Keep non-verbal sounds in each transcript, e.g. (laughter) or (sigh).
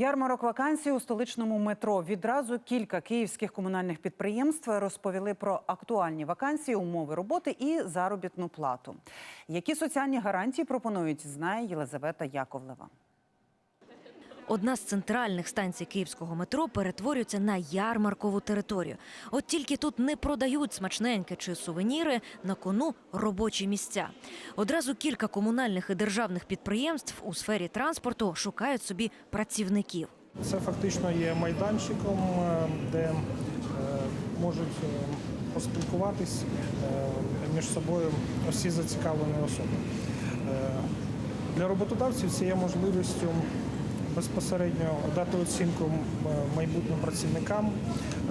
Ярмарок вакансій у столичному метро. Відразу кілька київських комунальних підприємств розповіли про актуальні вакансії, умови роботи і заробітну плату. Які соціальні гарантії пропонують, знає Єлизавета Яковлева. Одна з центральних станцій київського метро перетворюється на ярмаркову територію. От тільки тут не продають смачненьке чи сувеніри, на кону робочі місця. Одразу кілька комунальних і державних підприємств у сфері транспорту шукають собі працівників. Це фактично є майданчиком, е, де е, можуть е, поспілкуватись між собою всі зацікавлені особи. Для роботодавців це є можливістю безпосередньо дати оцінку майбутнім працівникам,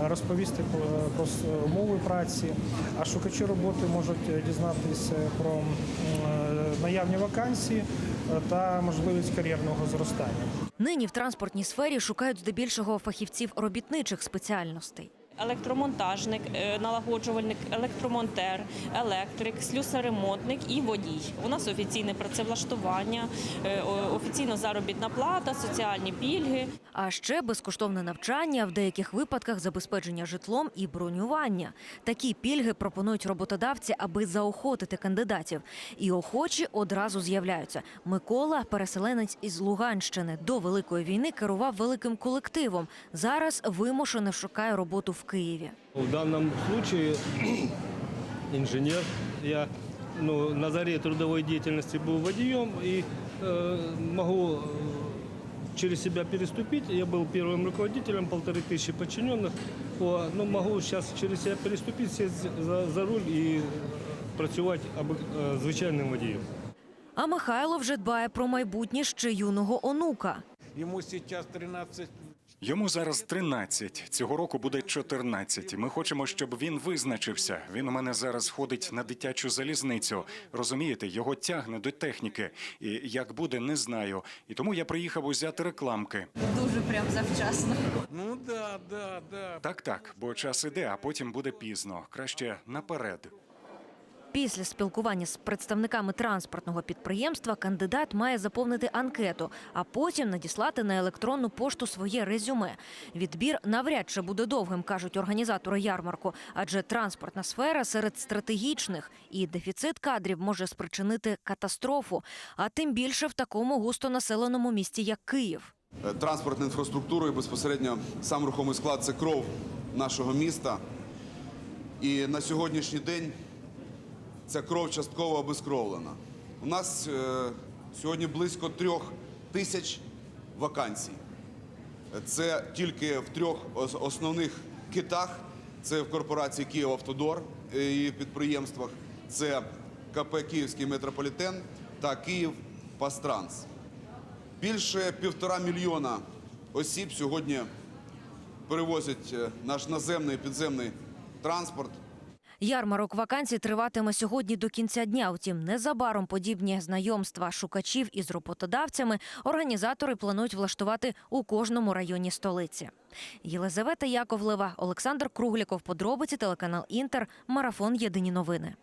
е, розповісти про- про умови праці, а шукачі роботи можуть е, дізнатися про е, наявні вакансії е, та можливість кар'єрного зростання. Нині в транспортній сфері шукають здебільшого фахівців робітничих спеціальностей. Електромонтажник, е, налагоджувальник, електромонтер, електрик, слюсаремонтник і водій. У нас офіційне працевлаштування, е, офіційно заробітна плата, соціальні пільги. А ще безкоштовне навчання, в деяких випадках забезпечення житлом і бронювання. Такі пільги пропонують роботодавці, аби заохотити кандидатів. І охочі одразу з'являються. Микола, переселенець із Луганщини, до великої війни керував великим колективом. Зараз вимушено шукає роботу в Києві. В данном случае (clears throat) инженер. Я ну, на заре трудовой деятельности был водием и э, могу э, через себя переступить. Я был первым руководителем, полторы тысячи подчиненных. О, но могу сейчас через себя переступить, сесть за, за руль и працювати аби, е, звичайним водієм. А Михайло вже дбає про майбутнє ще юного онука. Ему сейчас 13 Йому зараз 13, цього року буде 14. Ми хочемо, щоб він визначився. Він у мене зараз ходить на дитячу залізницю. Розумієте, його тягне до техніки. І як буде, не знаю. І тому я приїхав узяти рекламки. Дуже прям завчасно. Ну да, да, да. Так, так, бо час іде, а потім буде пізно. Краще наперед. Після спілкування з представниками транспортного підприємства кандидат має заповнити анкету, а потім надіслати на електронну пошту своє резюме. Відбір навряд чи буде довгим, кажуть організатори ярмарку, адже транспортна сфера серед стратегічних і дефіцит кадрів може спричинити катастрофу, а тим більше в такому густонаселеному місті, як Київ. Е, транспортну інфраструктуру і безпосередньо сам рухомий склад це кров нашого міста. І на сьогоднішній день ця кров частково обезкровлена. У нас е, сьогодні близько трьох тисяч вакансій. Це тільки в трьох основних китах. Це в корпорації «Київавтодор» і підприємствах, це КП Київський метрополітен та Київ Пастранс. Більше півтора мільйона осіб сьогодні перевозять е, наш наземний і підземний транспорт. Ярмарок вакансій триватиме сьогодні до кінця дня. Втім, незабаром подібні знайомства шукачів із роботодавцями організатори планують влаштувати у кожному районі столиці. Єлизавета Яковлева, Олександр Кругліков. Подробиці телеканал Інтер. Марафон Єдині новини.